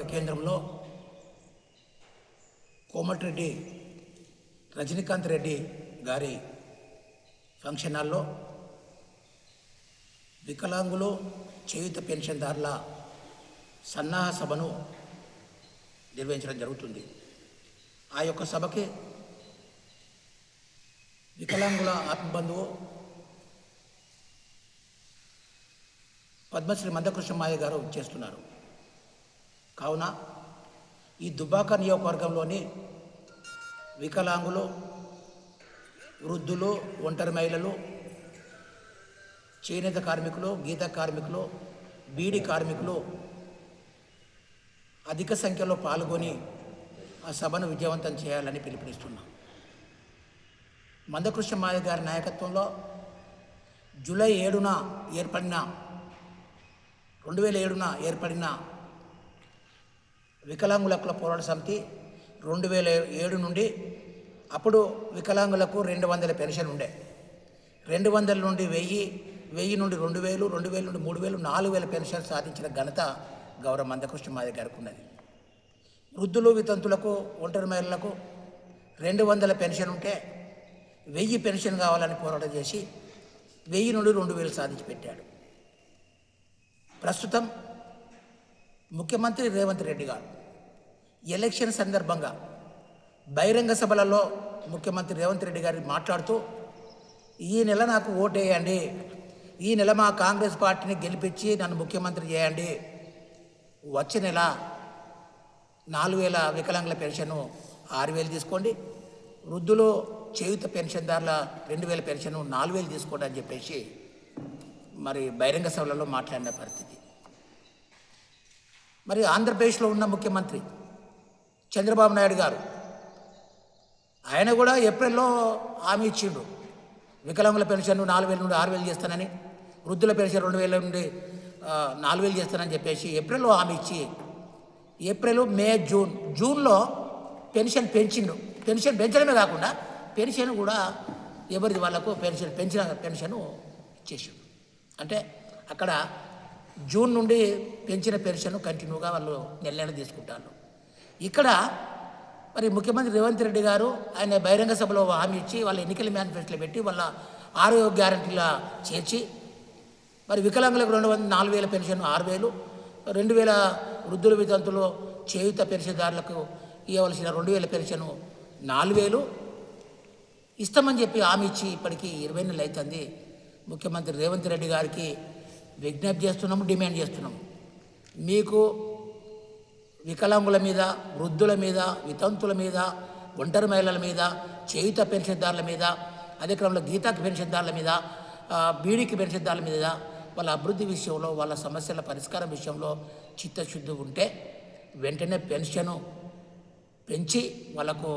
నియోజకవర్గ కేంద్రంలో కోమటిరెడ్డి రజనీకాంత్ రెడ్డి గారి ఫంక్షన్ హాల్లో వికలాంగులు చేయుత పెన్షన్దారుల సన్నాహ సభను నిర్వహించడం జరుగుతుంది. ఆ యొక్క సభకి వికలాంగుల ఆత్మబంధువు పద్మశ్రీ మందకృష్ణమాయ గారు చేస్తున్నారు. కావున ఈ దుబ్బాక నియోజకవర్గంలోని వికలాంగులు వృద్ధులు ఒంటరి మహిళలు చేనేత కార్మికులు గీత కార్మికులు బీడి కార్మికులు అధిక సంఖ్యలో పాల్గొని ఆ సభను విజయవంతం చేయాలని పిలుపునిస్తున్నాం. మందకృష్ణమాయ గారి నాయకత్వంలో జూలై ఏడున ఏర్పడిన రెండు వేల ఏడున ఏర్పడిన వికలాంగుల హక్కుల పోరాట సమితి రెండు వేల ఏడు నుండి అప్పుడు వికలాంగులకు రెండు వందల పెన్షన్ ఉండే. రెండు వందల నుండి వెయ్యి వెయ్యి నుండి రెండు వేలు రెండు వేల నుండి మూడు వేలు నాలుగు వేల పెన్షన్ సాధించిన ఘనత గౌరవ మందకృష్ణ మాది గారికి ఉన్నది వృద్ధులు వితంతులకు ఒంటరి మహిళలకు రెండు వందల పెన్షన్ ఉంటే వెయ్యి పెన్షన్ కావాలని పోరాటం చేసి వెయ్యి నుండి రెండు వేలు సాధించి పెట్టాడు. ప్రస్తుతం ముఖ్యమంత్రి రేవంత్ రెడ్డి గారు ఎలక్షన్ సందర్భంగా బహిరంగ సభలలో ముఖ్యమంత్రి రేవంత్ రెడ్డి గారు మాట్లాడుతూ ఈ నెల నాకు ఓటేయండి ఈ నెల మా కాంగ్రెస్ పార్టీని గెలిపించి నన్ను ముఖ్యమంత్రి చేయండి. వచ్చే నెల నాలుగు వేల వికలాంగుల పెన్షన్ ఆరు వేలు తీసుకోండి వృద్ధులు చేయుత పెన్షన్దారుల రెండు వేల పెన్షన్ నాలుగు వేలు తీసుకోండి అని చెప్పేసి మరి బహిరంగ సభలలో మాట్లాడిన పరిస్థితి. మరి ఆంధ్రప్రదేశ్లో ఉన్న ముఖ్యమంత్రి చంద్రబాబు నాయుడు గారు. ఆయన కూడా ఏప్రిల్లో హామీ ఇచ్చిండు. వికలాంగుల పెన్షన్ నాలుగు వేల నుండి ఆరు వేలు చేస్తానని వృద్ధుల పెన్షన్ రెండు వేల నుండి నాలుగు వేలు చేస్తానని చెప్పేసి ఏప్రిల్లో హామీ ఇచ్చి ఏప్రిల్ మే జూన్ జూన్లో పెన్షన్ పెంచిండు. పెన్షన్ పెంచడమే కాకుండా పెన్షన్ కూడా ఎవరిది వాళ్ళకు పెన్షన్ పెంచిన పెన్షన్ ఇచ్చేసిండు. అంటే అక్కడ జూన్ నుండి పెంచిన పెన్షన్ కంటిన్యూగా వాళ్ళు నెల నెల తీసుకుంటారు. ఇక్కడ మరి ముఖ్యమంత్రి రేవంత్ రెడ్డి గారు ఆయన బహిరంగ సభలో హామీ ఇచ్చి వాళ్ళ ఎన్నికల మేనిఫెస్టోలో పెట్టి వాళ్ళ ఆరోగ్య గ్యారంటీలా చేర్చి మరి వికలాంగులకు రెండు వందల నాలుగు వేల పెన్షన్ ఆరు వేలు రెండు వేల వృద్ధుల వితంతులు చేయుత పెన్షన్దారులకు ఇవ్వవలసిన రెండు వేల పెన్షన్ నాలుగు వేలు. ఇస్తామని చెప్పి హామీ ఇచ్చి ఇప్పటికీ ఇరవై నెలలు అవుతుంది ముఖ్యమంత్రి రేవంత్ రెడ్డి గారికి విజ్ఞప్తి చేస్తున్నాము డిమాండ్ చేస్తున్నాము. మీకు వికలాంగుల మీద వృద్ధుల మీద వితంతుల మీద ఒంటరి మహిళల మీద చేయుత పెన్షన్దారుల మీద అదే క్రమంలో గీతాకి పెన్షన్దారుల మీద బీడీకి పెన్షన్దారుల మీద వాళ్ళ అభివృద్ధి విషయంలో వాళ్ళ సమస్యల పరిష్కారం విషయంలో చిత్తశుద్ధి ఉంటే వెంటనే పెన్షను పెంచి వాళ్ళకు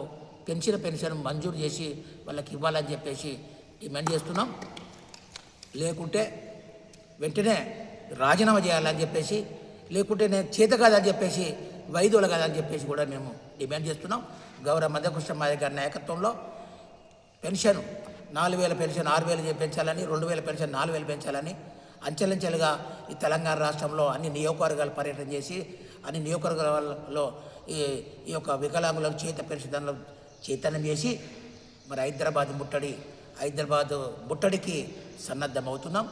పెంచిన పెన్షన్ మంజూరు చేసి వాళ్ళకి ఇవ్వాలని చెప్పేసి డిమాండ్ చేస్తున్నాం. లేకుంటే వెంటనే రాజీనామా చేయాలని చెప్పేసి లేకుంటే నేను చేత కాదని చెప్పేసి వైద్యులు అని చెప్పేసి కూడా మేము డిమాండ్ చేస్తున్నాం. గౌరవ మధ్యకృష్ణమాయ గారి నాయకత్వంలో పెన్షన్ నాలుగు వేల పెన్షన్ ఆరు వేలు పెంచాలని రెండు వేల పెన్షన్ నాలుగు వేలు పెంచాలని అంచెలంచెలుగా ఈ తెలంగాణ రాష్ట్రంలో అన్ని నియోజకవర్గాలు పర్యటన చేసి అన్ని నియోజకవర్గాలలో ఈ ఈ యొక్క వికలాంగులకు చేత పెన్షన్ చైతన్యం చేసి మరి హైదరాబాద్ ముట్టడి హైదరాబాద్ ముట్టడికి సన్నద్ధమవుతున్నాం.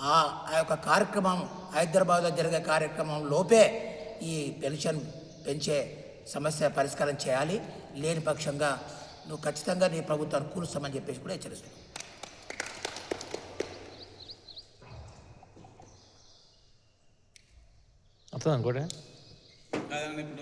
ఆ ఆ యొక్క కార్యక్రమం హైదరాబాద్లో జరిగే కార్యక్రమం లోపే ఈ పెన్షన్ పెంచే సమస్య పరిష్కారం చేయాలి. లేని పక్షంగా నువ్వు ఖచ్చితంగా నీ ప్రభుత్వాన్ని కూలుస్తామని చెప్పేసి కూడా హెచ్చరిస్తున్నావు అర్థం అనుకోడే